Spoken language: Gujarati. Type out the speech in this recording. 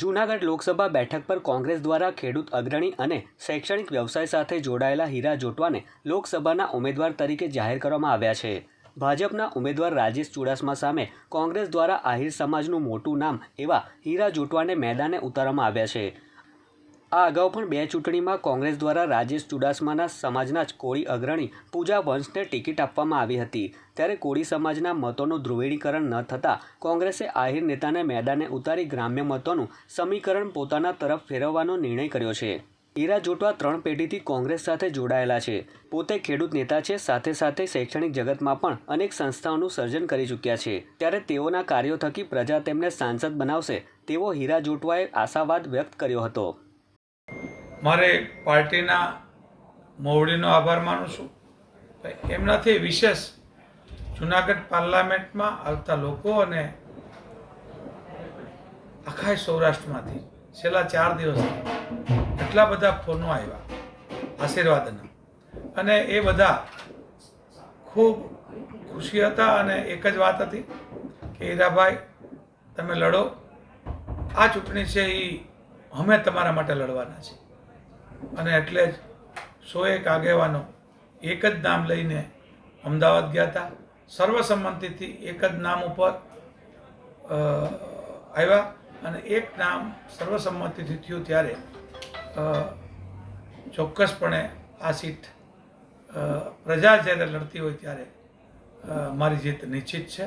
જૂનાગઢ લોકસભા બેઠક પર કોંગ્રેસ દ્વારા ખેડૂત અગ્રણી અને શૈક્ષણિક વ્યવસાય સાથે જોડાયેલા હીરા જોટવાને લોકસભાના ઉમેદવાર તરીકે જાહેર કરવામાં આવ્યા છે. ભાજપના ઉમેદવાર રાજેશ ચુડાસમા સામે કોંગ્રેસ દ્વારા આહિર સમાજનું મોટું નામ એવા હીરા જોટવાને મેદાને ઉતારવામાં આવ્યા છે. આ અગાઉ પણ બે ચૂંટણીમાં કોંગ્રેસ દ્વારા રાજેશ ચુડાસમાના સમાજના જ કોળી અગ્રણી પૂજા વંશને ટિકિટ આપવામાં આવી હતી. ત્યારે કોળી સમાજના મતોનું ધ્રુવીણીકરણ ન થતાં કોંગ્રેસે આહિર નેતાને મેદાને ઉતારી ગ્રામ્ય મતોનું સમીકરણ પોતાના તરફ ફેરવવાનો નિર્ણય કર્યો છે. હીરા જોટવા ત્રણ પેઢીથી કોંગ્રેસ સાથે જોડાયેલા છે. પોતે ખેડૂત નેતા છે, સાથે સાથે શૈક્ષણિક જગતમાં પણ અનેક સંસ્થાઓનું સર્જન કરી ચૂક્યા છે. ત્યારે તેઓના કાર્યો થકી પ્રજા તેમને સાંસદ બનાવશે તેવો હીરા જોટવાએ આશાવાદ વ્યક્ત કર્યો હતો. મારે પાર્ટીના મોવડીનો આભાર માનું છું. એમનાથી વિશેષ જુનાગઢ પાર્લામેન્ટમાં આવતા લોકો અને આખા સૌરાષ્ટ્રમાંથી છેલ્લા ચાર દિવસથી એટલા બધા ફોનો આવ્યા આશીર્વાદના. અને એ બધા ખૂબ ખુશી હતા અને એક જ વાત હતી કે, હીરાભાઈ, તમે લડો. આ ચૂંટણી છે એ અમે તમારા માટે લડવાના છે અને એટલે જ સો એક આગેવાનો એક જ નામ લઈને અમદાવાદ ગયા હતા. સર્વસંમતિથી એક જ નામ ઉપર આવ્યા અને એક નામ સર્વસંમતિથી થયું ત્યારે ચોક્કસપણે આ સીટ પ્રજા જ્યારે લડતી હોય ત્યારે મારી જીત નિશ્ચિત છે.